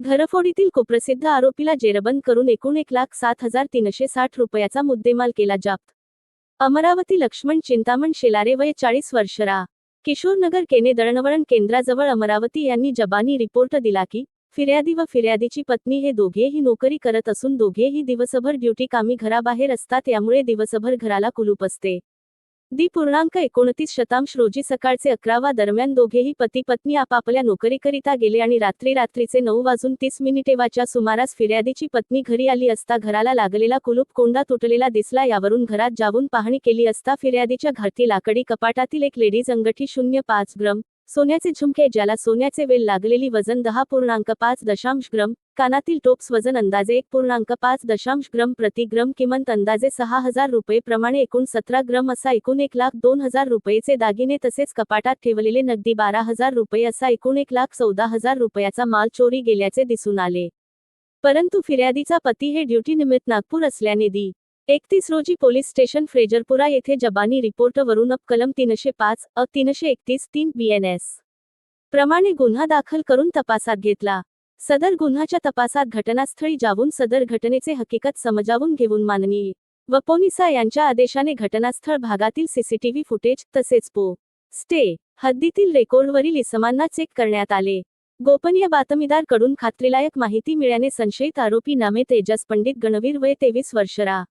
घरफोडीतील कुप्रसिद्ध आरोपीला जेरबंद करून एकूण एक लाख सात हजार तीनशे साठ रुपयाचा मुद्देमाल केला जाप्त अमरावती लक्ष्मण चिंतामण शेलारे वय चाळीस वर्ष रा. किशोरनगर केने दळणवळण केंद्राजवळ अमरावती यांनी जबानी रिपोर्ट दिला की फिर्यादी व फिर्यादीची पत्नी हे दोघेही नोकरी करत असून दोघेही दिवसभर ड्युटी कामी घराबाहेर असतात यामुळे दिवसभर घराला कुलूप असते. दी पूर्णांक एकोणतीस शतांश रोजी सकाळचे अकरावा दरम्यान दोघेही पती पत्नी आपापल्या नोकरीकरिता गेले आणि रात्री रात्रीचे नऊ वाजून तीस मिनिटेवाच्या सुमारास फिर्यादीची पत्नी घरी आली असता घराला लागलेला कुलूप कोंडा तुटलेला दिसला यावरून घरात जाऊन पाहणी केली असता फिर्यादीच्या घरती लाकडी कपाटातील एक लेडीज अंगठी शून्य पाच ग्रम सोन्याचे झुमके ज्याला सोन्याचे वेल लागलेली वजन दहा पूर्णांक पाच दशांश ग्रम कानातील टोप्स वजन अंदाजे एक पूर्णांक पाच दशांश ग्रम प्रति ग्रम किमंत अंदाजे सहा हजार रुपये प्रमाणे एकूण सतरा ग्रम असा एकूण एक लाख दोन हजार रुपयेचे दागिने तसेच कपाटात ठेवलेले नगदी बारा हजार रुपये असा एकूण एक लाख चौदा हजार रुपयाचा माल चोरी गेल्याचे दिसून आले. परंतु फिर्यादीचा पती हे ड्युटी निमित्त नागपूर असल्याने दी. एकतीस रोजी पोलीस स्टेशन फ्रेजरपुरा येथे जबानी रिपोर्टवरून अप कलम तीनशे पाच अ तीनशे एकतीस तीन बीएनएस प्रमाणे गुन्हा दाखल करून तपासात घेतला. सदर गुन्ह्याच्या तपासात घटनास्थळी जाऊन सदर घटनेचे हकीकत समजावून घेऊन माननीय व पोनिसा यांच्या आदेशाने घटनास्थळ भागातील सीसीटीव्ही फुटेज तसेच पो स्टे हद्दीतील रेकॉर्डवरील इसमांना चेक करण्यात आले. गोपनीय बातमीदारकडून खात्रीलायक माहिती मिळाने संशयित आरोपी नामे तेजस पंडित गणवीर वय तेवीस वर्षरा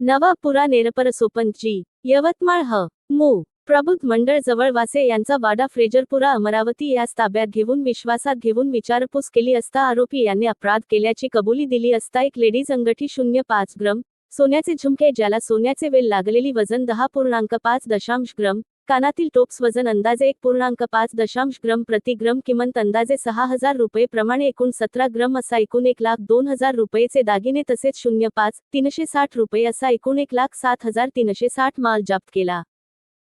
नवापुरा नेरपरसोपंत जी यवतमाळ ह मू. प्रबुद्ध मंडळ जवळ वासे यांचा वाडा फ्रेजरपुरा अमरावती यास ताब्यात घेऊन विश्वासात घेऊन विचारपूस केली असता आरोपी यांनी अपराध केल्याची कबुली दिली असता एक लेडीज अंगठी शून्य पाच ग्रम सोन्याचे झुमके ज्याला सोन्याचे वेल लागलेली वजन दहा पूर्णांक पाच दशांश ग्रम कानातील टोप्स वजन अंदाजे एक पूर्णांक पाच दशांश ग्रम प्रति ग्रम किंमत अंदाजे सहा हजार रुपये प्रमाणे एकूण सतरा ग्रम असा एकूण एक लाख दोन हजार रुपयेचे दागिने तसेच शून्य पाच तीनशे साठ रुपये असा एकूण एक लाख सात हजार तीनशे साठ माल जप्त केला.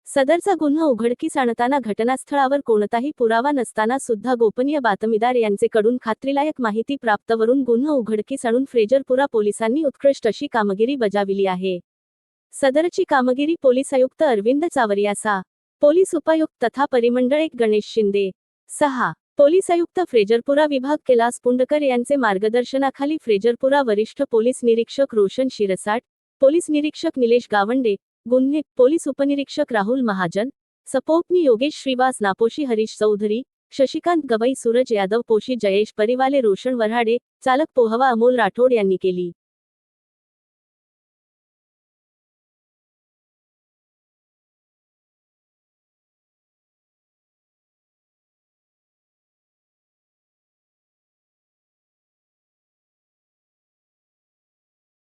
सदरचा गुन्हा उघडकीस आणताना घटनास्थळावर कोणताही पुरावा नसताना सुद्धा गोपनीय बातमीदार यांचेकडून खात्रीलायक माहिती प्राप्तवरून गुन्हा उघडकीस आणून फ्रेजरपुरा पोलिसांनी उत्कृष्ट अशी कामगिरी बजाविली आहे. सदरची कामगिरी पोलीस आयुक्त अरविंद चावरियासा पोलीस उपायुक्त तथा परिमंडळ एक गणेश शिंदे. सहा. पोलीस आयुक्त फ्रेजरपुरा विभाग कैलास पुंडकर यांचे मार्गदर्शनाखाली फ्रेजरपुरा वरिष्ठ पोलीस निरीक्षक रोशन शिरसाट पोलीस निरीक्षक निलेश गावंडे गुन्हे पोलीस उपनिरीक्षक राहुल महाजन सपोपनी योगेश श्रीवास नापोशी हरीश चौधरी शशिकांत गवई सूरज यादव पोशी जयेश परिवाले रोशन वऱ्हाडे चालक पोहवा अमोल राठोड यांनी केली.